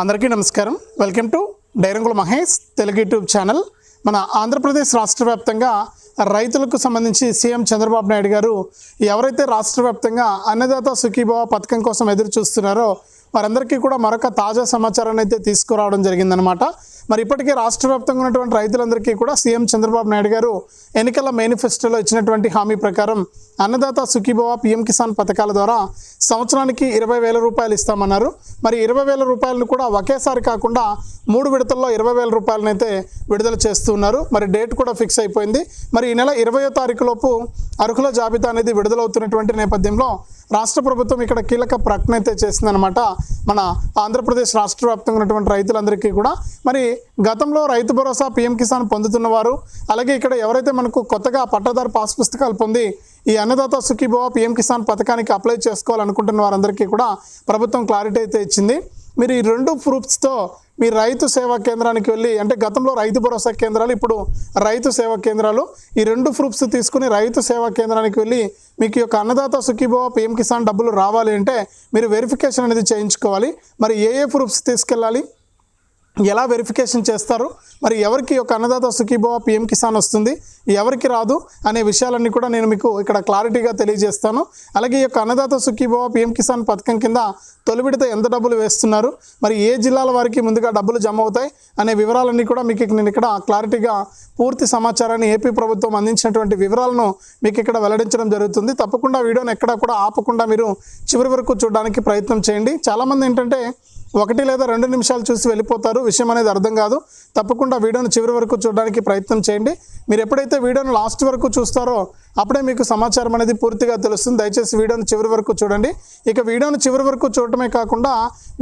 అందరికీ నమస్కారం. Welcome to Dairangula Mahesh Telugu YouTube channel. మన ఆంధ్రప్రదేశ్ రాష్ట్ర వ్యాప్తంగా రైతులకు సంబంధించి సీఎం చంద్రబాబు నాయుడు గారు ఎవరైతే రాష్ట్ర వ్యాప్తంగా అన్నదాత సుఖీభావ పథకం కోసం ఎదురు చూస్తున్నారో వారందరికీ కూడా మరొక తాజా సమాచారాన్ని అయితే తీసుకురావడం జరిగిందనమాట మరి ఇప్పటికే రాష్ట్ర వ్యాప్తంగా ఉన్నటువంటి రైతులందరికీ కూడా సీఎం చంద్రబాబు నాయుడు గారు ఎన్నికల మేనిఫెస్టోలో ఇచ్చినటువంటి హామీ ప్రకారం అన్నదాత సుఖీభవ పిఎం కిసాన్ పథకాల ద్వారా సంవత్సరానికి ఇరవై వేల రూపాయలు ఇస్తామన్నారు. మరి ఇరవై వేల రూపాయలను కూడా ఒకేసారి కాకుండా మూడు విడతల్లో ఇరవై వేల రూపాయలను అయితే విడుదల చేస్తున్నారు. మరి డేట్ కూడా ఫిక్స్ అయిపోయింది. మరి ఈ నెల ఇరవయో తారీఖు లోపు అర్హుల జాబితా అనేది విడుదలవుతున్నటువంటి నేపథ్యంలో రాష్ట్ర ప్రభుత్వం ఇక్కడ కీలక ప్రకటన అయితే చేసిందనమాట మన ఆంధ్రప్రదేశ్ రాష్ట్ర వ్యాప్తంగా ఉన్నటువంటి రైతులందరికీ కూడా. మరి గతంలో రైతు భరోసా పిఎం కిసాన్ పొందుతున్నవారు అలాగే ఇక్కడ ఎవరైతే మనకు కొత్తగా పట్టాదారు పాస్ పుస్తకాలు పొంది ఈ అన్నదాత సుఖీభవ పిఎం కిసాన్ పథకానికి అప్లై చేసుకోవాలనుకుంటున్న వారందరికీ కూడా ప్రభుత్వం క్లారిటీ అయితే ఇచ్చింది. మీరు ఈ రెండు ప్రూఫ్స్తో మీ రైతు సేవా కేంద్రానికి వెళ్ళి అంటే గతంలో రైతు భరోసా కేంద్రాలు ఇప్పుడు రైతు సేవా కేంద్రాలు ఈ రెండు ప్రూఫ్స్ తీసుకుని రైతు సేవా కేంద్రానికి వెళ్ళి మీకు యొక్క అన్నదాత సుఖీభవ పిఎం కిసాన్ డబ్బులు రావాలి అంటే మీరు వెరిఫికేషన్ అనేది చేయించుకోవాలి. మరి ఏ ఏ ప్రూఫ్స్ తీసుకెళ్ళాలి? ఎలా వెరిఫికేషన్ చేస్తారు? మరి ఎవరికి ఒక అన్నదాత సుఖీభవ పిఎం కిసాన్ వస్తుంది? ఎవరికి రాదు? అనే విషయాలన్నీ కూడా నేను మీకు ఇక్కడ క్లారిటీగా తెలియజేస్తాను. అలాగే ఈ యొక్క అన్నదాత సుఖీభవ పిఎం కిసాన్ పథకం కింద తొలి విడత ఎంత డబ్బులు వేస్తున్నారు? మరి ఏ జిల్లాల వారికి ముందుగా డబ్బులు జమ అవుతాయి? అనే వివరాలన్నీ కూడా మీకు నేను ఇక్కడ క్లారిటీగా పూర్తి సమాచారాన్ని ఏపీ ప్రభుత్వం అందించినటువంటి వివరాలను మీకు ఇక్కడ వెల్లడించడం జరుగుతుంది. తప్పకుండా వీడియోని ఎక్కడ కూడా ఆపకుండా మీరు చివరి వరకు చూడడానికి ప్రయత్నం చేయండి. చాలామంది ఏంటంటే ఒకటి లేదా రెండు నిమిషాలు చూసి వెళ్ళిపోతారు. విషయం అనేది అర్థం కాదు. తప్పకుండా వీడియోను చివరి వరకు చూడడానికి ప్రయత్నం చేయండి. మీరు ఎప్పుడైతే వీడియోను లాస్ట్ వరకు చూస్తారో అప్పుడే మీకు సమాచారం అనేది పూర్తిగా తెలుస్తుంది. దయచేసి వీడియోను చివరి వరకు చూడండి. ఇక వీడియోను చివరి వరకు చూడటమే కాకుండా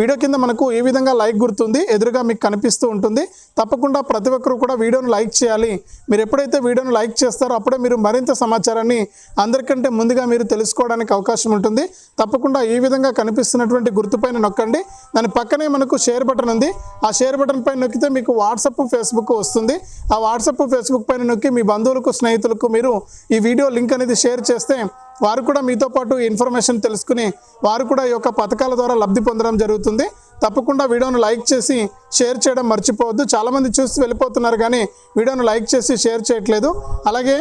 వీడియో కింద మనకు ఏ విధంగా లైక్ గుర్తుంది ఎదురుగా మీకు కనిపిస్తూ ఉంటుంది. తప్పకుండా ప్రతి ఒక్కరు కూడా వీడియోను లైక్ చేయాలి. మీరు ఎప్పుడైతే వీడియోను లైక్ చేస్తారో అప్పుడే మీరు మరింత సమాచారాన్ని అందరికంటే ముందుగా మీరు తెలుసుకోవడానికి అవకాశం ఉంటుంది. తప్పకుండా ఈ విధంగా కనిపిస్తున్నటువంటి గుర్తుపైన నొక్కండి. దాని పక్కనే మనకు షేర్ బటన్ ఉంది. ఆ షేర్ బటన్ పైన నొక్కితే మీకు వాట్సప్ ఫేస్బుక్ వస్తుంది. ఆ వాట్సప్ ఫేస్బుక్ పైన నొక్కి మీ బంధువులకు స్నేహితులకు మీరు ఈ వీడియో లింక్ అనేది షేర్ చేస్తే వారు కూడా మీతో పాటు ఇన్ఫర్మేషన్ తెలుసుకుని వారు కూడా ఈ యొక్క పథకాల ద్వారా లబ్ధి పొందడం జరుగుతుంది. తప్పకుండా వీడియోను లైక్ చేసి షేర్ చేయడం మర్చిపోవద్దు. చాలామంది చూసి వెళ్ళిపోతున్నారు కానీ వీడియోను లైక్ చేసి షేర్ చేయట్లేదు. అలాగే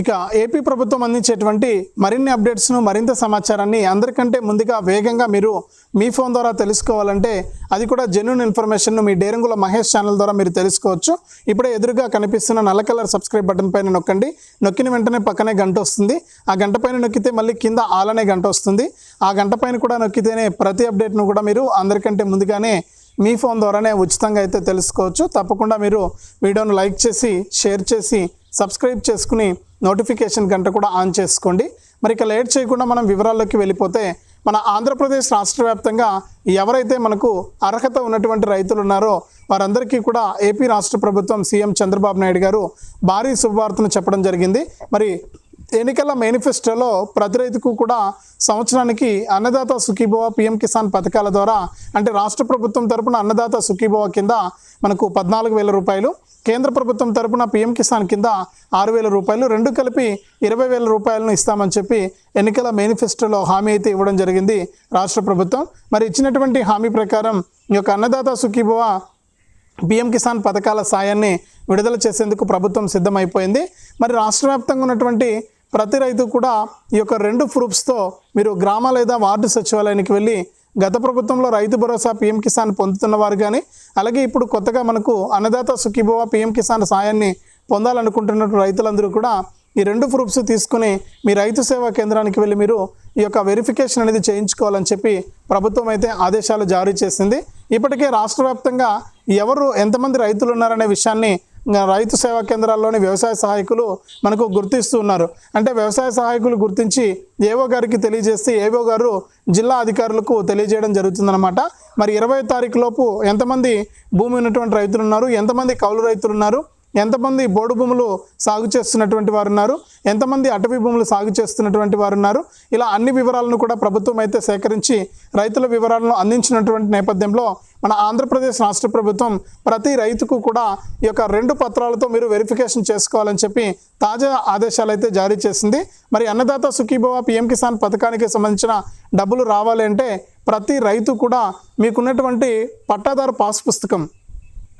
ఇక ఏపీ ప్రభుత్వం అందించేటువంటి మరిన్ని అప్డేట్స్ను మరింత సమాచారాన్ని అందరికంటే ముందుగా వేగంగా మీరు మీ ఫోన్ ద్వారా తెలుసుకోవాలంటే అది కూడా జెన్యున్ ఇన్ఫర్మేషన్ను మీ డేరంగుల మహేష్ ఛానల్ ద్వారా మీరు తెలుసుకోవచ్చు. ఇప్పుడే ఎదురుగా కనిపిస్తున్న నల్ల కలర్ సబ్స్క్రైబ్ బటన్ పైన నొక్కండి. నొక్కిన వెంటనే పక్కనే గంట వస్తుంది. ఆ గంట పైన నొక్కితే మళ్ళీ కింద ఆలనే గంట వస్తుంది. ఆ గంట పైన కూడా నొక్కితేనే ప్రతి అప్డేట్ను కూడా మీరు అందరికంటే ముందుగానే మీ ఫోన్ ద్వారానే ఉచితంగా అయితే తెలుసుకోవచ్చు. తప్పకుండా మీరు వీడియోను లైక్ చేసి షేర్ చేసి సబ్స్క్రైబ్ చేసుకుని నోటిఫికేషన్ గంట కూడా ఆన్ చేసుకోండి. మరి ఇక లేట్ చేయకుండా మనం వివరాల్లోకి వెళ్ళిపోతే మన ఆంధ్రప్రదేశ్ రాష్ట్ర వ్యాప్తంగా ఎవరైతే మనకు అర్హత ఉన్నటువంటి రైతులు ఉన్నారో వారందరికీ కూడా ఏపీ రాష్ట్ర ప్రభుత్వం సీఎం చంద్రబాబు నాయుడు గారు భారీ శుభవార్తను చెప్పడం జరిగింది. మరి ఎన్నికల మేనిఫెస్టోలో ప్రతి రైతుకు కూడా సంవత్సరానికి అన్నదాత సుఖీభవ పిఎం కిసాన్ పథకాల ద్వారా అంటే రాష్ట్ర ప్రభుత్వం తరపున అన్నదాత సుఖీభవ కింద మనకు పద్నాలుగు వేల రూపాయలు కేంద్ర ప్రభుత్వం తరపున పిఎం కిసాన్ కింద ఆరు వేల రూపాయలు రెండు కలిపి ఇరవై వేల రూపాయలను ఇస్తామని చెప్పి ఎన్నికల మేనిఫెస్టోలో హామీ అయితే ఇవ్వడం జరిగింది రాష్ట్ర ప్రభుత్వం. మరి ఇచ్చినటువంటి హామీ ప్రకారం ఈ యొక్క అన్నదాత సుఖీభవ పిఎం కిసాన్ పథకాల సాయాన్ని విడుదల చేసేందుకు ప్రభుత్వం సిద్ధమైపోయింది. మరి రాష్ట్ర వ్యాప్తంగా ఉన్నటువంటి ప్రతి రైతు కూడా ఈ యొక్క రెండు ప్రూఫ్స్తో మీరు గ్రామ లేదా వార్డు సచివాలయానికి వెళ్ళి గత ప్రభుత్వంలో రైతు భరోసా పీఎం కిసాన్ పొందుతున్న వారు కానీ అలాగే ఇప్పుడు కొత్తగా మనకు అన్నదాత సుఖీభవ పీఎం కిసాన్ సాయాన్ని పొందాలనుకుంటున్న రైతులందరూ కూడా ఈ రెండు ప్రూఫ్స్ తీసుకుని మీ రైతు సేవా కేంద్రానికి వెళ్ళి మీరు ఈ యొక్క వెరిఫికేషన్ అనేది చేయించుకోవాలని చెప్పి ప్రభుత్వం అయితే ఆదేశాలు జారీ చేసింది. ఇప్పటికే రాష్ట్ర వ్యాప్తంగా ఎవరు ఎంతమంది రైతులు ఉన్నారనే విషయాన్ని రైతు సేవా కేంద్రాల్లోని వ్యవసాయ సహాయకులు మనకు గుర్తిస్తూ ఉన్నారు. అంటే వ్యవసాయ సహాయకులు గుర్తించి ఏవో గారికి తెలియజేస్తే ఏవో గారు జిల్లా అధికారులకు తెలియజేయడం జరుగుతుందన్నమాట. మరి ఇరవై తారీఖు లోపు ఎంతమంది భూమి ఉన్నటువంటి రైతులు ఉన్నారు? ఎంతమంది కౌలు రైతులు ఉన్నారు? ఎంతమంది బోడు భూములు సాగు చేస్తున్నటువంటి వారు ఉన్నారు? ఎంతమంది అటవీ భూములు సాగు చేస్తున్నటువంటి వారు ఉన్నారు? ఇలా అన్ని వివరాలను కూడా ప్రభుత్వం అయితే సేకరించి రైతుల వివరాలను అందించినటువంటి నేపథ్యంలో మన ఆంధ్రప్రదేశ్ రాష్ట్ర ప్రభుత్వం ప్రతి రైతుకు కూడా ఈ యొక్క రెండు పత్రాలతో మీరు వెరిఫికేషన్ చేసుకోవాలని చెప్పి తాజా ఆదేశాలు అయితే జారీ చేసింది. మరి అన్నదాత సుఖీభవ పిఎం కిసాన్ పథకానికి సంబంధించిన డబ్బులు రావాలి అంటే ప్రతి రైతు కూడా మీకున్నటువంటి పట్టాదారు పాస్ పుస్తకం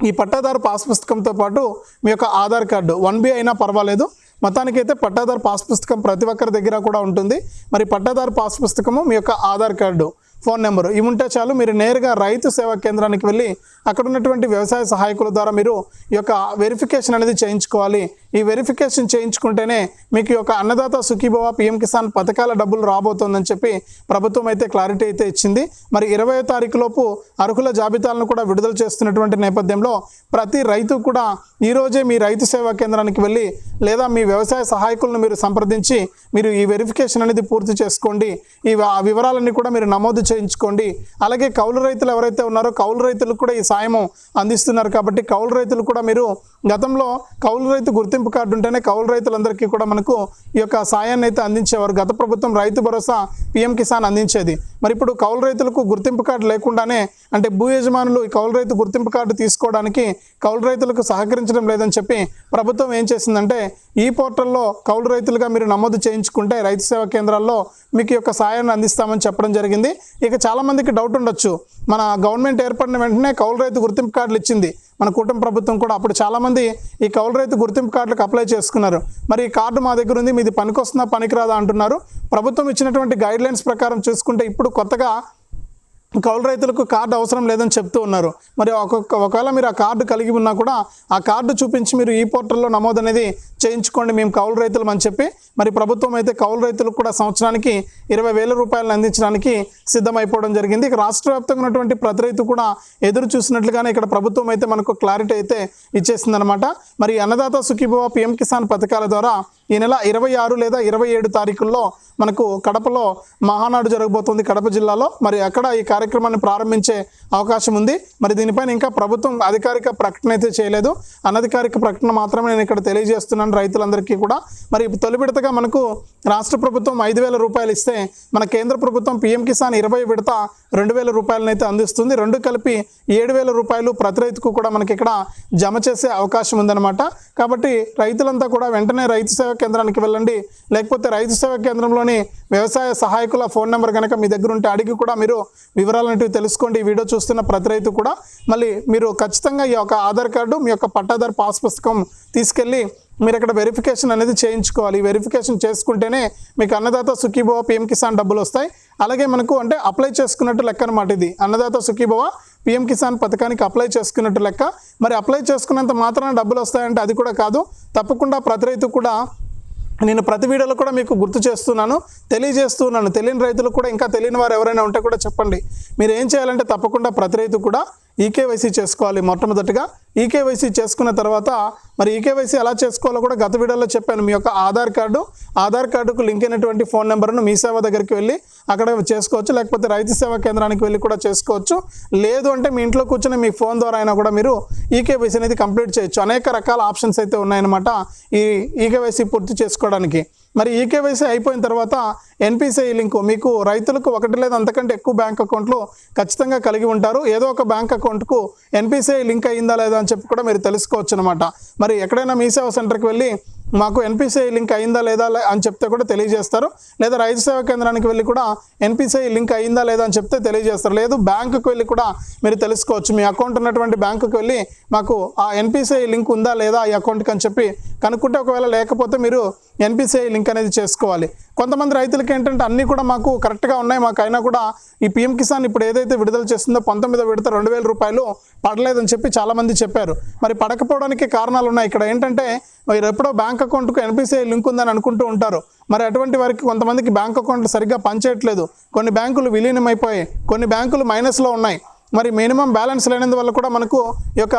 ఈ పట్టాదారు పాస్ పుస్తకంతో పాటు మీ యొక్క ఆధార్ కార్డు వన్ బి అయినా పర్వాలేదు. మొత్తానికైతే పట్టాదారు పాస్ పుస్తకం ప్రతి ఒక్కరి దగ్గర కూడా ఉంటుంది. మరి పట్టాదారు పాస్ పుస్తకము మీ యొక్క ఆధార్ కార్డు ఫోన్ నెంబరు ఇవి ఉంటే చాలు మీరు నేరుగా రైతు సేవా కేంద్రానికి వెళ్ళి అక్కడ ఉన్నటువంటి వ్యవసాయ సహాయకుల ద్వారా మీరు ఈ యొక్క వెరిఫికేషన్ అనేది చేయించుకోవాలి. ఈ వెరిఫికేషన్ చేయించుకుంటేనే మీకు ఒక యొక్క అన్నదాత సుఖీభవ పిఎం కిసాన్ పథకాల డబ్బులు రాబోతోందని చెప్పి ప్రభుత్వం అయితే క్లారిటీ అయితే ఇచ్చింది. మరి ఇరవై తారీఖు లోపు అర్హుల జాబితాలను కూడా విడుదల చేస్తున్నటువంటి నేపథ్యంలో ప్రతి రైతు కూడా ఈరోజే మీ రైతు సేవా కేంద్రానికి వెళ్ళి లేదా మీ వ్యవసాయ సహాయకులను మీరు సంప్రదించి మీరు ఈ వెరిఫికేషన్ అనేది పూర్తి చేసుకోండి. ఈ ఆ వివరాలన్నీ కూడా మీరు నమోదు చేయించుకోండి. అలాగే కౌలు రైతులు ఎవరైతే ఉన్నారో కౌలు రైతులకు కూడా ఈ సాయం అందిస్తున్నారు కాబట్టి కౌలు రైతులు కూడా మీరు గతంలో కౌలు రైతు గుర్తింపు కార్డు ఉంటేనే కౌలు రైతులందరికీ కూడా మనకు ఈ యొక్క సాయాన్ని అయితే అందించేవారు. గత ప్రభుత్వం రైతు భరోసా పిఎం కిసాన్ అందించేది. మరి ఇప్పుడు కౌలు రైతులకు గుర్తింపు కార్డు లేకుండానే అంటే భూ యజమానులు ఈ కౌలు రైతు గుర్తింపు కార్డు తీసుకోవడానికి కౌలు రైతులకు సహకరించడం లేదని చెప్పి ప్రభుత్వం ఏం చేసిందంటే ఈ పోర్టల్లో కౌలు రైతులుగా మీరు నమోదు చేయించుకుంటే రైతు సేవా కేంద్రాల్లో మీకు యొక్క సాయాన్ని అందిస్తామని చెప్పడం జరిగింది. ఇక చాలామందికి డౌట్ ఉండొచ్చు. మన గవర్నమెంట్ ఏర్పడిన వెంటనే కౌలు రైతు గుర్తింపు కార్డులు ఇచ్చింది. మన కూటమి ప్రభుత్వం కూడా అప్పుడు చాలామంది ఈ కౌలు రైతు గుర్తింపు కార్డులకు అప్లై చేసుకున్నారు. మరి ఈ కార్డు మా దగ్గర ఉంది మీది పనికొస్తుందా పనికిరాదా అంటున్నారు. ప్రభుత్వం ఇచ్చినటువంటి గైడ్ లైన్స్ ప్రకారం చూసుకుంటే ఇప్పుడు కొత్తగా కౌలు రైతులకు కార్డు అవసరం లేదని చెప్తూ ఉన్నారు. మరి ఒక్కొక్క ఒకవేళ మీరు ఆ కార్డు కలిగి ఉన్నా కూడా ఆ కార్డు చూపించి మీరు ఈ పోర్టల్లో నమోదు అనేది చేయించుకోండి మేము కౌలు రైతులం అని చెప్పి. మరి ప్రభుత్వం అయితే కౌలు రైతులకు కూడా సంవత్సరానికి ఇరవై వేల రూపాయలను అందించడానికి సిద్ధమైపోవడం జరిగింది. ఇక రాష్ట్ర వ్యాప్తంగా ఉన్నటువంటి ప్రతి రైతు కూడా ఎదురు చూసినట్లుగానే ఇక్కడ ప్రభుత్వం అయితే మనకు క్లారిటీ అయితే ఇచ్చేసిందనమాట మరి అన్నదాత సుఖీభవ పిఎం కిసాన్ పథకాల ద్వారా ఈ నెల ఇరవై ఆరు లేదా ఇరవై ఏడు తారీఖుల్లో మనకు కడపలో మహానాడు జరగబోతుంది కడప జిల్లాలో. మరి అక్కడ ఈ కార్యక్రమాన్ని ప్రారంభించే అవకాశం ఉంది. మరి దీనిపైన ఇంకా ప్రభుత్వం అధికారిక ప్రకటన అయితే చేయలేదు. అనధికారిక ప్రకటన మాత్రమే నేను ఇక్కడ తెలియజేస్తున్నాను రైతులందరికీ కూడా. మరి తొలి విడతగా మనకు రాష్ట్ర ప్రభుత్వం ఐదు వేల రూపాయలు ఇస్తే మన కేంద్ర ప్రభుత్వం పిఎం కిసాన్ ఇరవై విడత రెండు వేల రూపాయలనైతే అందిస్తుంది. రెండు కలిపి ఏడు వేల రూపాయలు ప్రతి రైతుకు కూడా మనకి ఇక్కడ జమ చేసే అవకాశం ఉందన్నమాట. కాబట్టి రైతులంతా కూడా వెంటనే రైతు సేవా కేంద్రానికి వెళ్ళండి. లేకపోతే రైతు సేవా కేంద్రంలోని వ్యవసాయ సహాయకుల ఫోన్ నెంబర్ కనుక మీ దగ్గర ఉంటే అడిగి కూడా మీరు వివరాలు తెలుసుకోండి. ఈ వీడియో చూస్తున్న ప్రతి రైతు కూడా మళ్ళీ మీరు ఖచ్చితంగా ఈ యొక్క ఆధార్ కార్డు మీ యొక్క పట్టాదారు పాస్ పుస్తకం తీసుకెళ్ళి మీరు అక్కడ వెరిఫికేషన్ అనేది చేయించుకోవాలి. ఈ వెరిఫికేషన్ చేసుకుంటేనే మీకు అన్నదాత సుఖీభవ పిఎం కిసాన్ డబ్బులు వస్తాయి. అలాగే మనకు అంటే అప్లై చేసుకున్నట్టు లెక్క అనమాట ఇది. అన్నదాత సుఖీభవ పిఎం కిసాన్ పథకానికి అప్లై చేసుకున్నట్టు లెక్క. మరి అప్లై చేసుకున్నంత మాత్రాన డబ్బులు వస్తాయంటే అది కూడా కాదు. తప్పకుండా ప్రతి రైతు కూడా నేను ప్రతి వీడియోలో కూడా మీకు గుర్తు చేస్తున్నాను తెలియజేస్తున్నాను. తెలియని రైతులు కూడా ఇంకా తెలియని వారు ఎవరైనా ఉంటే కూడా చెప్పండి. మీరు ఏం చేయాలంటే తప్పకుండా ప్రతి రైతు కూడా ఈకేవైసీ చేసుకోవాలి మొట్టమొదటిగా. ఈకేవైసీ చేసుకున్న తర్వాత మరి ఈకేవైసీ ఎలా చేసుకోవాలో కూడా గత వీడియోలో చెప్పాను. మీ యొక్క ఆధార్ కార్డు ఆధార్ కార్డుకు లింక్ అయినటువంటి ఫోన్ నెంబర్ను మీ సేవ దగ్గరికి వెళ్ళి అక్కడ చేసుకోవచ్చు. లేకపోతే రైతు సేవా కేంద్రానికి వెళ్ళి కూడా చేసుకోవచ్చు. లేదు అంటే మీ ఇంట్లో కూర్చొని మీ ఫోన్ ద్వారా అయినా కూడా మీరు ఈకేవైసీ అనేది కంప్లీట్ చేయొచ్చు. అనేక రకాల ఆప్షన్స్ అయితే ఉన్నాయన్నమాట ఈ ఈకేవైసీ పూర్తి చేసుకోవడానికి. మరి ఈకేవైసీ అయిపోయిన తర్వాత ఎన్పిసిఐ లింకు మీకు రైతులకు ఒకటి లేదా అంతకంటే ఎక్కువ బ్యాంక్ అకౌంట్లు ఖచ్చితంగా కలిగి ఉంటారు. ఏదో ఒక బ్యాంక్ అకౌంట్కు ఎన్పిసిఐ లింక్ అయిందా లేదా అని చెప్పి కూడా మీరు తెలుసుకోవచ్చు అనమాట మరి ఎక్కడైనా మీ సేవ సెంటర్కి వెళ్ళి మాకు ఎన్పిసిఐ లింక్ అయిందా లేదా అని చెప్తే కూడా తెలియజేస్తారు. లేదా రైతు సేవా కేంద్రానికి వెళ్ళి కూడా ఎన్పిసిఐ లింక్ అయిందా లేదా అని చెప్తే తెలియజేస్తారు. లేదు బ్యాంకుకి వెళ్ళి కూడా మీరు తెలుసుకోవచ్చు. మీ అకౌంట్ ఉన్నటువంటి బ్యాంకుకి వెళ్ళి మాకు ఆ ఎన్పిసిఐ లింక్ ఉందా లేదా ఈ అకౌంట్కి అని చెప్పి కనుక్కుంటే ఒకవేళ లేకపోతే మీరు ఎన్పిసిఐ లింక్ అనేది చేసుకోవాలి. కొంతమంది రైతులకి ఏంటంటే అన్నీ కూడా మాకు కరెక్ట్గా ఉన్నాయి. మాకు అయినా కూడా ఈ పిఎం కిసాన్ ఇప్పుడు ఏదైతే విడుదల చేస్తుందో పంతొమ్మిదో విడత రెండు వేల రూపాయలు పడలేదని చెప్పి చాలామంది చెప్పారు. మరి పడకపోవడానికి కారణాలు ఉన్నాయి. ఇక్కడ ఏంటంటే మీరు ఎప్పుడో బ్యాంక్ అకౌంట్కు ఎన్పిసిఐ లింక్ ఉందని అనుకుంటూ ఉంటారు. మరి అటువంటి వారికి కొంతమందికి బ్యాంక్ అకౌంట్లు సరిగ్గా పనిచేయట్లేదు. కొన్ని బ్యాంకులు విలీనమైపోయాయి. కొన్ని బ్యాంకులు మైనస్లో ఉన్నాయి. మరి మినిమం బ్యాలెన్స్ లేనందువల్ల కూడా మనకు ఈ యొక్క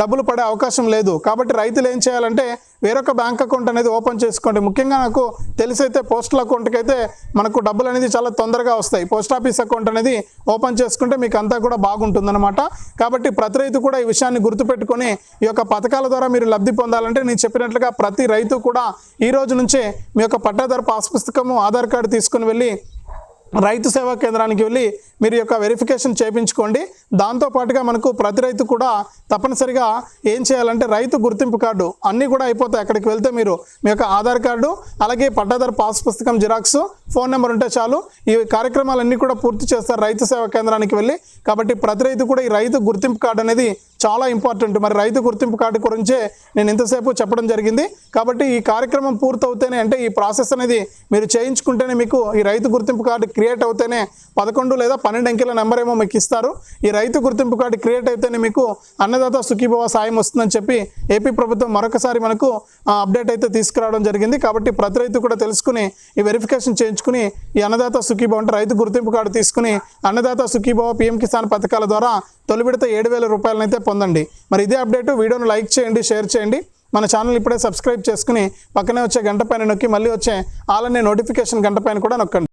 డబ్బులు పడే అవకాశం లేదు. కాబట్టి రైతులు ఏం చేయాలంటే వేరొక బ్యాంక్ అకౌంట్ అనేది ఓపెన్ చేసుకోండి. ముఖ్యంగా నాకు తెలిసైతే పోస్టల్ అకౌంట్కి అయితే మనకు డబ్బులు అనేది చాలా తొందరగా వస్తాయి. పోస్ట్ ఆఫీస్ అకౌంట్ అనేది ఓపెన్ చేసుకుంటే మీకు అంతా కూడా బాగుంటుందన్నమాట. కాబట్టి ప్రతి రైతు కూడా ఈ విషయాన్ని గుర్తుపెట్టుకొని ఈ యొక్క పథకాల ద్వారా మీరు లబ్ధి పొందాలంటే నేను చెప్పినట్లుగా ప్రతి రైతు కూడా ఈ రోజు నుంచే మీ యొక్క పట్టాదారు పాస్ పుస్తకము ఆధార్ కార్డు తీసుకుని వెళ్ళి రైతు సేవా కేంద్రానికి వెళ్ళి మీరు యొక్క వెరిఫికేషన్ చేయించుకోండి. దాంతోపాటుగా మనకు ప్రతి రైతు కూడా తప్పనిసరిగా ఏం చేయాలంటే రైతు గుర్తింపు కార్డు అన్నీ కూడా అయిపోతాయి. అక్కడికి వెళ్తే మీరు మీ యొక్క ఆధార్ కార్డు అలాగే పట్టాదారు పాస్ పుస్తకం జిరాక్స్ ఫోన్ నెంబర్ ఉంటే చాలు. ఈ కార్యక్రమాలన్నీ కూడా పూర్తి చేస్తారు రైతు సేవా కేంద్రానికి వెళ్ళి. కాబట్టి ప్రతి రైతు కూడా ఈ రైతు గుర్తింపు కార్డు అనేది చాలా ఇంపార్టెంట్. మరి రైతు గుర్తింపు కార్డు గురించే నేను ఇంతసేపు చెప్పడం జరిగింది. కాబట్టి ఈ కార్యక్రమం పూర్తవుతేనే అంటే ఈ ప్రాసెస్ అనేది మీరు చేయించుకుంటేనే మీకు ఈ రైతు గుర్తింపు కార్డు క్రియేట్ అవుతేనే పదకొండు లేదా పన్నెండు అంకెల నెంబర్ ఏమో మీకు ఇస్తారు. ఈ రైతు గుర్తింపు కార్డు క్రియేట్ అయితేనే మీకు అన్నదాత సుఖీభవ సాయం వస్తుందని చెప్పి ఏపీ ప్రభుత్వం మరొకసారి మనకు ఆ, అప్డేట్ అయితే తీసుకురావడం జరిగింది. కాబట్టి ప్రతి రైతు కూడా తెలుసుకుని ఈ వెరిఫికేషన్ చేయించుకుని ఈ అన్నదాత సుఖీభవ అంటే రైతు గుర్తింపు కార్డు తీసుకుని అన్నదాత సుఖీభవ పిఎం కిసాన్ పథకాల ద్వారా తొలి విడత ఏడు వేల రూపాయలనైతే పొందండి. మరి ఇదే అప్డేట్ వీడియోను లైక్ చేయండి షేర్ చేయండి. మన ఛానల్ ఇప్పుడే సబ్స్క్రైబ్ చేసుకుని పక్కనే వచ్చే గంట పైన నొక్కి మళ్ళీ వచ్చే ఆలనే నోటిఫికేషన్ గంట పైన కూడా నొక్కండి.